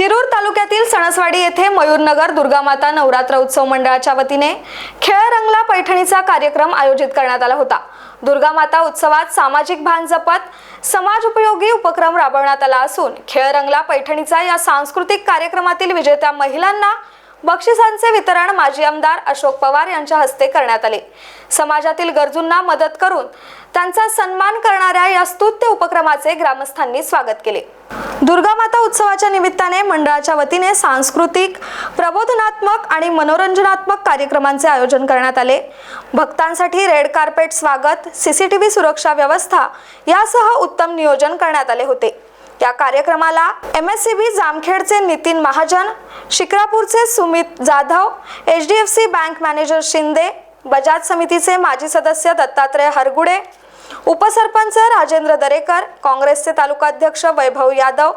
शिरूर तालुक्यातील सणसवाडी येथे मयूरनगर दुर्गामाता नवरात्र उत्सव मंडळाच्या वतीने खेळ रंगला पैठणीचा कार्यक्रम आयोजित करण्यात आला होता. दुर्गामाता उत्सवात सामाजिक भान जपत समाज उपयोगी उपक्रम राबवण्यात आला असून खेळ रंगला पैठणीचा या सांस्कृतिक कार्यक्रमातील विजेत्या महिलांना बक्षिसांचे वितरण माजी आमदार अशोक पवार यांच्या हस्ते करण्यात आले. समाजातील गरजूंना मदत करून त्यांचा सन्मान करणाऱ्या या स्तुत्य उपक्रमाचे ग्रामस्थांनी स्वागत केले. दुर्गामाता उत्सवाच्या निमित्ताने मंडळाच्या वतीने सांस्कृतिक प्रबोधनात्मक आणि मनोरंजनात्मक कार्यक्रमांचे आयोजन करण्यात आले. भक्तांसाठी रेड कार्पेट स्वागत सीसीटीव्ही सुरक्षा व्यवस्था यासह उत्तम नियोजन करण्यात आले होते. या कार्यक्रमाला एम एस सी बी जामखेडचे Nitin Mahajan शिक्रापूरचे Sumit Jadhav H D F C bank manager Shinde Bajaj समितीचे माजी सदस्य दत्तात्रय हरगुडे उपसरपंच राजेंद्र दरेकर काँग्रेसचे तालुकाध्यक्ष वैभव यादव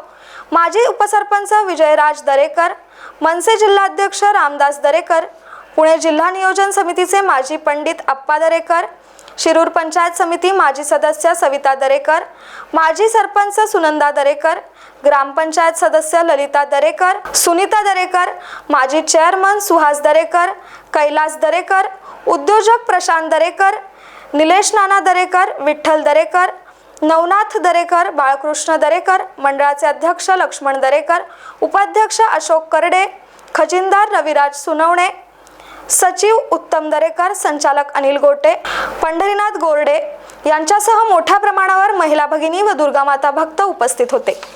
माजी उपसरपंच विजयराज दरेकर मनसे जिल्हाध्यक्ष रामदास दरेकर पुणे जिल्हा नियोजन समितीचे माजी पंडित अप्पा दरेकर शिरूर पंचायत समिती माजी सदस्य सविता दरेकर माजी सरपंच सुनंदा दरेकर ग्रामपंचायत सदस्य ललिता दरेकर सुनीता दरेकर माजी चेअरमन सुहास दरेकर कैलास दरेकर उद्योजक प्रशांत दरेकर निलेश नाना दरेकर विठ्ठल दरेकर नवनाथ दरेकर बाळकृष्ण दरेकर मंडळाचे अध्यक्ष लक्ष्मण दरेकर उपाध्यक्ष अशोक करडे खजिनदार रविराज सुनवणे सचिव उत्तम दरेकर संचालक अनिल गोटे पंढरीनाथ गोरडे यांच्यासह मोठ्या प्रमाणावर महिला भगिनी व दुर्गामाता भक्त उपस्थित होते.